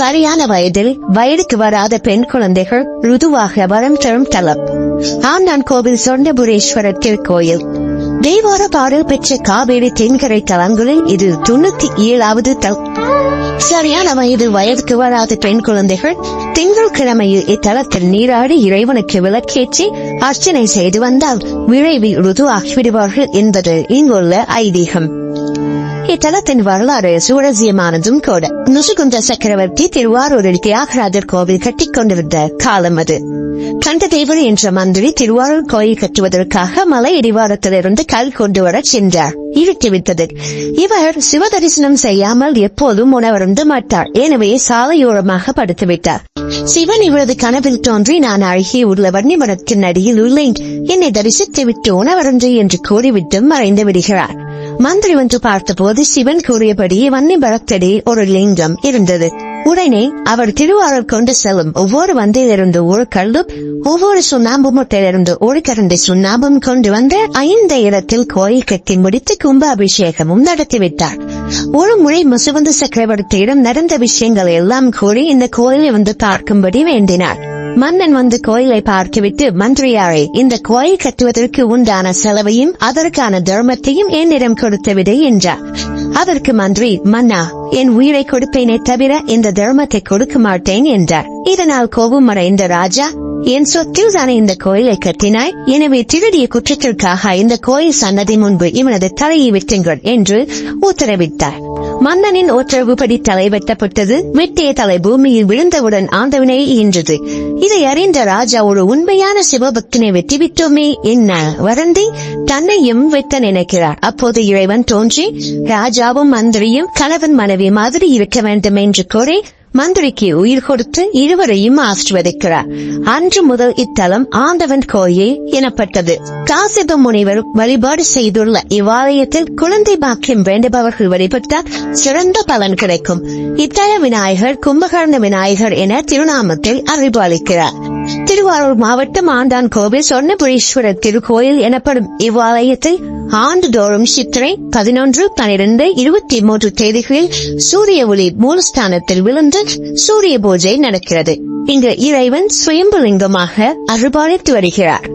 சரியான வயதில் வயதுக்கு வராத பெண் குழந்தைகள் ருதுவாக வரம் தரும் தலம். ஆண்டான் கோவில் சொர்ணபுரேஸ்வரர் திருக்கோயில். தேவார பாடல் பெற்ற காவேரி தென்கரை தலங்களில் இது தொண்ணூத்தி ஏழாவது தலம். சரியான வயது வயதுக்கு வராத பெண் குழந்தைகள் திங்கட்கிழமையில் இத்தலத்தில் நீராடி இறைவனுக்கு விளக்கேற்றி அர்ச்சனை செய்து வந்தால் விரைவில் ருதுவாகிவிடுவார்கள் என்பது இங்குள்ள ஐதீகம். இத்தலத்தின் வரலாறு சுவரசியமானதும் கூட. நுசுகுந்த சக்கரவர்த்தி திருவாரூரில் தியாகராஜர் கோவில் கட்டிக் கொண்டிருந்த காலம் அது. கண்டதேவர் என்ற மந்திரி திருவாரூர் கோயில் கட்டுவதற்காக மலை இடிவாரத்திலிருந்து கல் கொண்டு வர சென்றார். இருட்டிவிட்டது இவர் சிவ தரிசனம் செய்யாமல் எப்போதும் உணவருந்து மாட்டார். எனவே சாலையோரமாக படுத்துவிட்டார் சிவன் இவரது கனவில் தோன்றி நான் அழகி உள்ள வன்னிமரத்தின் அடியில் உள்ளேன். என்னை தரிசித்து விட்டு உணவருந்து என்று கூறிவிட்டு மறைந்து விடுகிறார். மந்திரி வந்து பார்த்தபோது சிவன் கூறியபடி வன்னி பரத்தடி ஒரு லிங்கம் இருந்தது. உடனே அவர் திருவாரூர் கொண்டு செல்லும் ஒவ்வொரு வந்தையிலிருந்து ஒரு கல்லும் ஒவ்வொரு சுண்ணாம்புமத்திலிருந்து ஒரு கரண்டை சுண்ணாம்பும் கொண்டு வந்து ஐந்த இடத்தில் கோயில் கட்டி முடித்து கும்பாபிஷேகமும் நடத்திவிட்டார். ஒரு முறை முசுவந்த சக்கரவர்த்தியிடம் நடந்த விஷயங்களை எல்லாம் கூறி இந்த கோயிலை வந்து பார்க்கும்படி வேண்டினார். மன்னன் வந்து கோயிலை பார்த்துவிட்டு மந்திரியாரே இந்த கோயில் கட்டுவதற்கு உண்டான செலவையும் அதற்கான தர்மத்தையும் என்னிடம் கொடுத்துவிடு என்றார். அதற்கு மந்திரி மன்னா என் உயிரை கொடுப்பேனே தவிர இந்த தர்மத்தை கொடுக்க மாட்டேன் என்றார். இதனால் கோபம் அடைந்த ராஜா என் சொத்தில் தானே இந்த கோயிலை கட்டினாய் எனவே திருடிய குற்றத்திற்காக இந்த கோயில் சன்னதி முன்பு இவனது தலையை விட்டுங்கள் என்று உத்தரவிட்டார். மன்னனின் உத்தரவுப்படி தலை வெட்டப்பட்டது. வெட்டிய தலை பூமியில் விழுந்தவுடன் ஆண்டவனை ஈன்றது இதை அறிந்த ராஜா ஒரு உண்மையான சிவபக்தனை வெட்டிவிட்டோமே என்ன வதந்தி? தன்னையும் வெட்ட நினைக்கிறார். அப்போது இறைவன் தோன்றி ராஜாவும் மந்திரியும் கணவன் மனைவி மாதிரி இருக்க வேண்டும் என்று கூறி மந்திரிக்கு உயிர் கொடுத்து இருவரையும் ஆசிர்வதிக்கிறார். அன்று முதல் இத்தலம் ஆண்டவன் கோயில் எனப்பட்டது. காசித முனிவர் வழிபாடு செய்துள்ள இவ்வாலயத்தில் குழந்தை பாக்கியம் வேண்டுபவர்கள் வழிபட்டால் சிறந்த பலன் கிடைக்கும். இத்தல விநாயகர் கும்பகர்ண விநாயகர் என திருநாமத்தில் அறிவாளிக்கிறார் திருவாரூர் மாவட்டம் ஆண்டான் கோவில் சொர்ணபுரீஸ்வரர் திருக்கோயில் எனப்படும் இவ்வாலயத்தில் ஆண்டுதோறும் சித்திரை பதினொன்று பனிரெண்டு இருபத்தி மூன்று தேதிகளில் சூரிய ஒளி மூலஸ்தானத்தில் விழுந்து சூரிய பூஜை நடக்கிறது. இங்கு இறைவன் சுயம்புலிங்கமாக அருள்பாலித்து வருகிறார்.